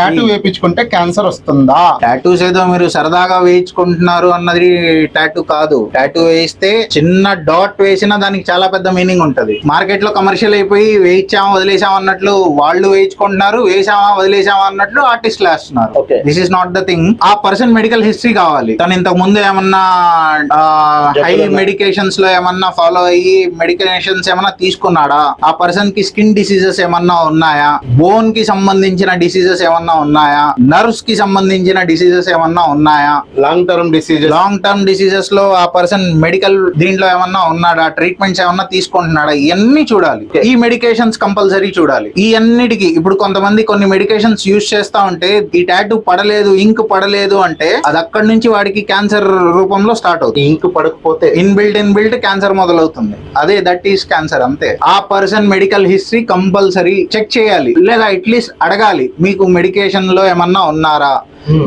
Tattoo వేయించుకుంటే cancer వస్తుందా? Tattoos ఏదో మీరు సరదాగా వేయించుకుంటున్నారు అన్నది టాటూ కాదు. టాటూ వేయిస్తే చిన్న డాట్ వేసినా దానికి చాలా పెద్ద మీనింగ్ ఉంటది. మార్కెట్లో కమర్షియల్ అయిపోయి వేయించామా వదిలేసామా అన్నట్లు వాళ్ళు వేయించుకుంటున్నారు వేసామా వదిలేసామా అన్నట్లు ఆర్టిస్ట్ వేస్తున్నారు. This is not the thing ఆ పర్సన్ మెడికల్ హిస్టరీ కావాలి. తను ఇంతకు ముందు ఏమన్నా హై మెడికేషన్స్లో ఏమన్నా ఫాలో అయ్యి మెడికేషన్స్ ఏమన్నా తీసుకున్నాడా? ఆ పర్సన్కి స్కిన్ డిసీజెస్ ఏమన్నా ఉన్నాయా? బోన్కి సంబంధించిన డిసీజెస్ ఏమన్నా ఉన్నాయా? నర్వ్స్కి సంబంధించిన డిసీజెస్ ఏమన్నా ఉన్నాయా? Long term diseases long term డిసీజెస్లో ఆ పర్సన్ మెడికల్ దీంట్లో ఏమన్నా ఉన్నాడా? ట్రీట్మెంట్స్ ఏమన్నా తీసుకుంటున్నాడా? ఇవన్నీ చూడాలి. ఈ మెడికేషన్స్ కంపల్సరీ చూడాలి. ఈ అన్నిటికి ఇప్పుడు కొంతమంది కొన్ని మెడికేషన్స్ యూజ్ చేస్తా ఉంటే ఈ టాటూ పడలేదు ఇంక్ పడలేదు అంటే అది అక్కడి నుంచి వాడికి క్యాన్సర్ రూపంలో స్టార్ట్ అవుతుంది. ఇంక్ పడకపోతే. Inbuilt inbuilt cancer మొదలవుతుంది. అదే దట్ ఈస్ క్యాన్సర్ అంతే. ఆ person medical history compulsory check చేయాలి. లేదా అట్లీస్ట్ అడగాలి మీకు మెడికేషన్ అప్లికేషన్లో ఏమన్నా ఉన్నారా?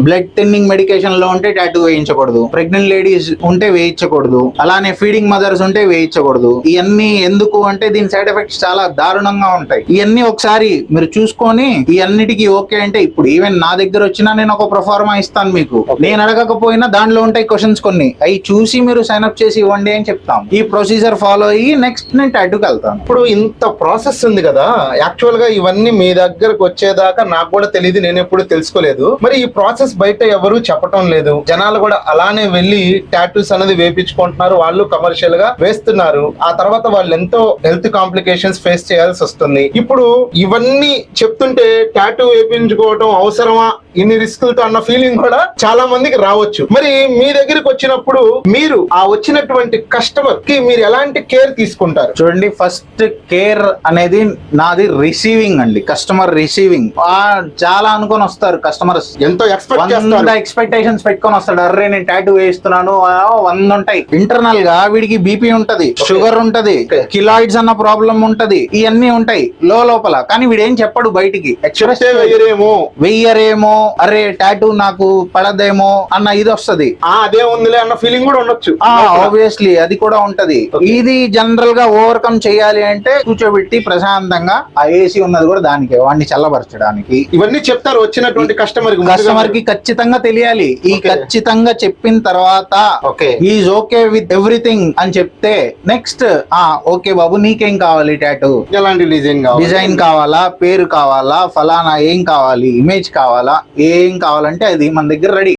బ్లడ్ థిన్నింగ్ మెడికేషన్లో ఉంటే టాటూ వేయించకూడదు. ప్రెగ్నెంట్ లేడీస్ ఉంటే వేయించకూడదు. అలానే ఫీడింగ్ మదర్స్ ఉంటే వేయించకూడదు. ఇవన్నీ ఎందుకు అంటే దీని సైడ్ ఎఫెక్ట్స్ చాలా దారుణంగా ఉంటాయి. ఇవన్నీ ఒకసారి మీరు చూసుకొని ఈ అన్నిటికీ ఓకే అంటే ఇప్పుడు ఈవెన్ నా దగ్గర వచ్చినా నేను ఒక ప్రొఫార్మా ఇస్తాను మీకు. నేను అడగకపోయినా దాంట్లో ఉంటాయి క్వశ్చన్స్ కొన్ని. అవి చూసి మీరు సైన్ అప్ చేసి ఇవ్వండి అని చెప్తాం. ఈ ప్రొసీజర్ ఫాలో అయ్యి నెక్స్ట్ నేను టాటూకి వెళ్తాను. ఇప్పుడు ఇంత ప్రాసెస్ ఉంది కదా. యాక్చువల్గా ఇవన్నీ మీ దగ్గరకు వచ్చేదాకా నాకు కూడా తెలియదు నేను ఎప్పుడు తెలుసుకోలేదు. మరి ఈ ప్రాసెస్ బయట ఎవరు చెప్పటం లేదు. జనాలు కూడా అలానే వెళ్ళి టాటూస్ అనేది వేపించుకుంటున్నారు. వాళ్ళు కమర్షియల్గా వేస్తున్నారు. ఆ తర్వాత వాళ్ళు ఎంతో హెల్త్ కాంప్లికేషన్స్ ఫేస్ చేయాల్సి వస్తుంది. ఇప్పుడు ఇవన్నీ చెప్తుంటే టాటూ వేపించుకోవటం అవసరమా? ఇన్ని రిస్కులతో అన్న ఫీలింగ్ కూడా చాలా మందికి రావచ్చు. మరి మీ దగ్గరికి వచ్చినప్పుడు మీరు ఆ వచ్చినటువంటి కస్టమర్కి మీరు ఎలాంటి కేర్ తీసుకుంటారు? చూడండి ఫస్ట్ కేర్ అనేది నాది రిసీవింగ్ అండి కస్టమర్ రిసీవింగ్ చాలా అనుకొని వస్తారు కస్టమర్స్ ఎంతో ఎక్స్పెక్టేషన్స్ పెట్టుకొని వస్తాడు. అర్రే నేను టాటూ వేస్తున్నాను వంద ఉంటాయి ఇంటర్నల్గా వీడికి బీపీ ఉంటది షుగర్ ఉంటది కిలాయిడ్స్ అన్న ప్రాబ్లం ఉంటది ఇవన్నీ ఉంటాయి లో లోపల. కానీ వీడు ఏం చెప్పడు బయటికి. వెయ్యరేమో అరే టాటూ నాకు పడదేమో అన్న ఇది వస్తది. ఆ అదే ఉందిలే అన్న ఫీలింగ్ కూడా ఉండొచ్చు. ఆబ్వియస్లీ అది కూడా ఉంటది. ఇది జనరల్గా ఓవర్కమ్ చేయాలి అంటే కూర్చోబెట్టి ప్రశాంతంగా ఆ ఏసీ ఉన్నది కూడా దానికే వాడిని చల్లబరచడానికి. ఇవన్నీ చెప్తారు వచ్చినటువంటి కస్టమర్ కస్టమర్కి ఖచ్చితంగా తెలియాలి. ఈ. ఖచ్చితంగా చెప్పిన తర్వాత okay is okay with everything అని చెప్తే నెక్స్ట్ ఆ ఓకే బాబు నీకేం కావాలి టాటూ ఎలాంటి డిజైన్ డిజైన్ కావాలా? పేరు కావాలా? ఫలానా ఏం కావాలి? ఇమేజ్ కావాలా? ఏం కావాలంటే అది మన దగ్గర రెడీ.